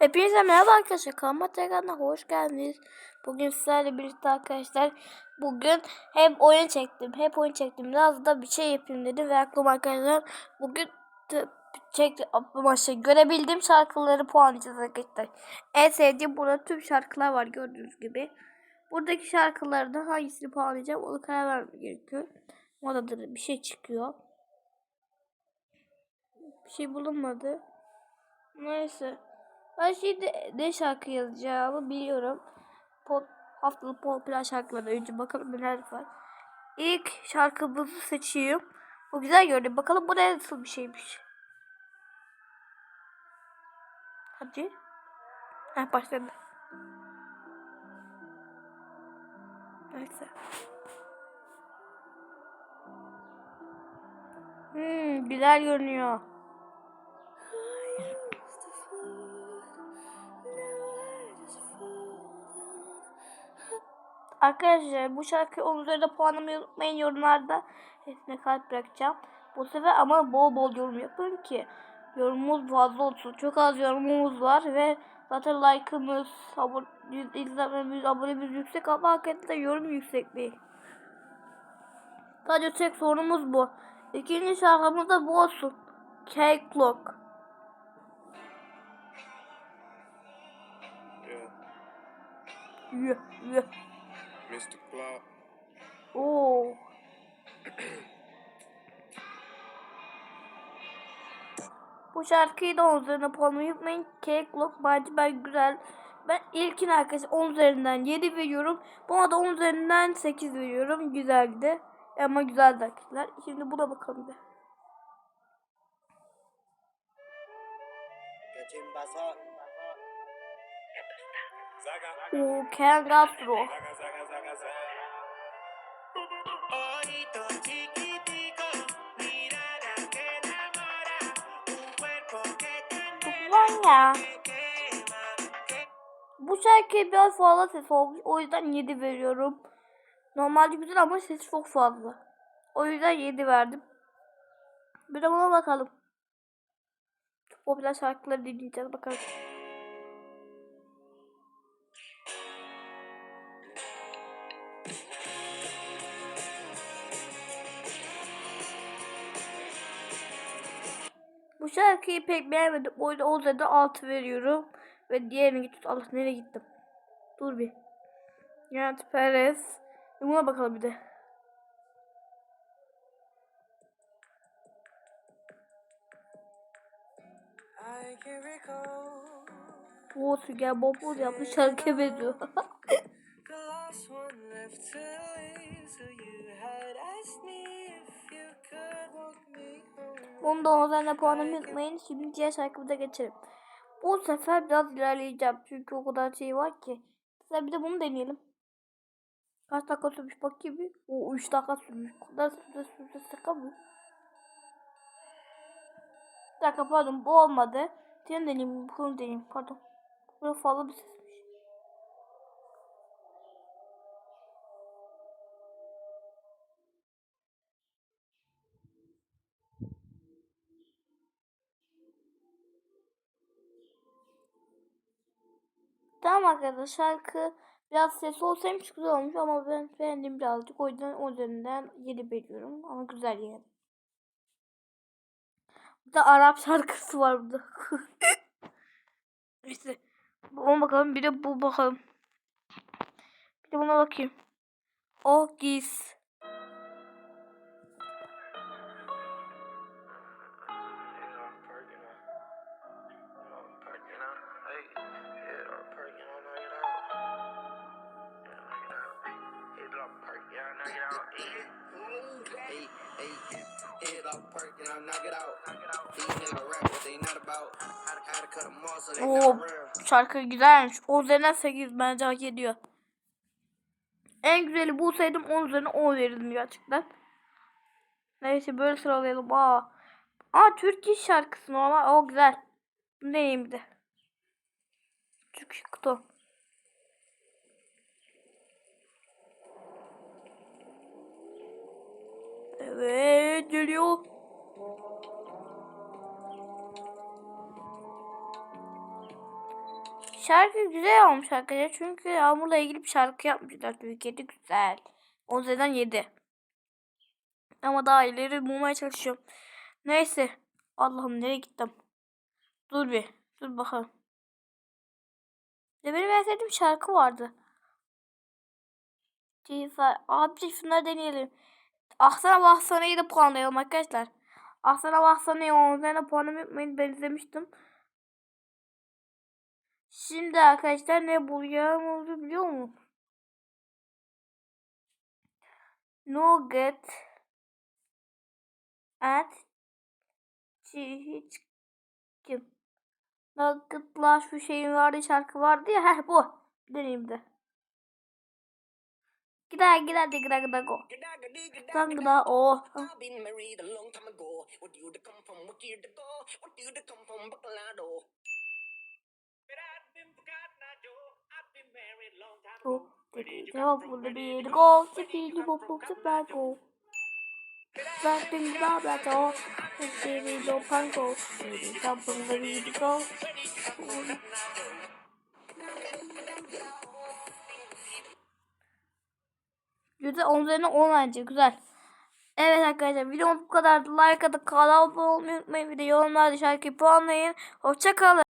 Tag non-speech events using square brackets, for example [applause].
Hepinize merhaba arkadaşlar. Kanalıma tekrardan hoş geldiniz. Bugün sizlerle birlikte arkadaşlar. Bugün hep oyun çektim. Hep oyun çektim. Biraz da bir şey yapayım dedim. Ve aklıma arkadaşlar bugün çekti aklıma görebildiğim şarkıları puanlayacağız arkadaşlar. En sevdiğim burada tüm şarkılar var gördüğünüz gibi. Buradaki şarkılardan hangisini puanlayacağım onu karar vermem gerekiyor. Da bir şey çıkıyor. Bir şey bulunmadı. Neyse. Ben şimdi ne şarkı yazacağımı biliyorum. Pop, haftalık popüler şarkılara önce bakalım neler var. İlk şarkımızı seçeyim. Bu güzel gördüm. Bakalım bu ne nasıl bir şeymiş. Hadi. Heh başladı. Neyse. Hmm, güzel görünüyor. Arkadaşlar bu şarkı onun üzerinde puanlamayı unutmayın yorumlarda. Hepsine kalp bırakacağım. Bu sefer ama bol bol yorum yapın ki yorumumuz fazla olsun. Çok az yorumumuz var ve zaten like'ımız, abone, izlenmemiz, abonemiz yüksek ama hakikaten yorum yüksek değil. Sadece tek sorunumuz bu. İkinci şarkımız da bu olsun. Cake Clock. Yeah, Yuh, yuh. Mr. Clark. Oo. Bu şarkıyı da 10 üzerinden puanlamayı unutmayın. Cake Clock bence ben güzel. Ben ilkin arkadaşlar 10 üzerinden 7 veriyorum. Buna da 10 üzerinden 8 veriyorum. Güzeldi. Ama güzeldi arkadaşlar. Şimdi buna bakalım bir. Oo, Ken Castro. Ulan ya. Bu şarkıya biraz fazla ses olmuş. O yüzden 7 veriyorum. Normalde güzel ama ses çok fazla. O yüzden 7 verdim. Bir de buna bakalım. Popüler şarkıları dinleyeceğiz bakalım. Şarkıyı pek beğenmedim. O yüzden o yüzden 6 veriyorum. Ve diğerini git. Allah nereye gittim? Dur bir. Nihat Perez. Buna bakalım bir de. Bu Sünger Bob Bob yapmış şarkıya benziyor. [laughs] last one left to leave, so you had asked me Bunu da üzerine puanımı unutmayın. Şimdi diğer şarkımıza geçelim. Bu sefer biraz ilerleyeceğim. Çünkü o kadar şey var ki. Mesela bir de bunu deneyelim. Kaç dakika sürmüş bakayım bir. O 3 dakika sürmüş. O kadar süre sürse şaka mı? Bir dakika pardon bu olmadı. Diğerini deneyeyim. Bunu deneyeyim pardon. Burada fazla bir sesmiş. Tamam arkadaşlar şarkı biraz ses olsaymış güzel olmuş ama ben beğendim birazcık. O yüzden o üzerinden 7 veriyorum ama güzel yani. Bir de Arap şarkısı var burada. [laughs] işte ona bakalım bir de bu bakalım. Bir de buna bakayım. Oh giz. Oo, şarkı güzelmiş. O üzerinden 8 bence hak ediyor. En güzeli bu saydım 10 üzerine 10 verirdim gerçekten. Neyse böyle sıralayalım. Aa. Aa Türk iş şarkısı normal. O güzel. Bu neyim bir. Türk şıkkı. Evet geliyor. Şarkı güzel olmuş arkadaşlar. Çünkü Yağmur'la ilgili bir şarkı yapmışlar. Türkiye'de güzel. O yüzden 7. Ama daha ileri bulmaya çalışıyorum. Neyse. Allah'ım nereye gittim? Dur bir. Dur bakalım. De benim en şarkı vardı. Abi şunları deneyelim. Ahsana Bahsana'yı da puanlayalım arkadaşlar. Ahsana Bahsana'yı 10 üzerine puanım yapmayın. Ben izlemiştim. Şimdi arkadaşlar ne bulacağım onu biliyor musun? Nugget at hiç kim? Nugget'la şu şeyin vardı şarkı vardı ya heh bu. Deneyim gider de gider gider go. Sen gider o. Do. You Cevap burada bir you go. go? Sipili bop bop süper go. Starting blah blah go. Sipili do. Sipili come from where did you Güzel 10 üzerine 10 bence güzel. Evet arkadaşlar videomuz bu kadar. Like atıp kanala abone olmayı unutmayın. Bir de yorumlarda şarkıyı puanlayın. Hoşçakalın.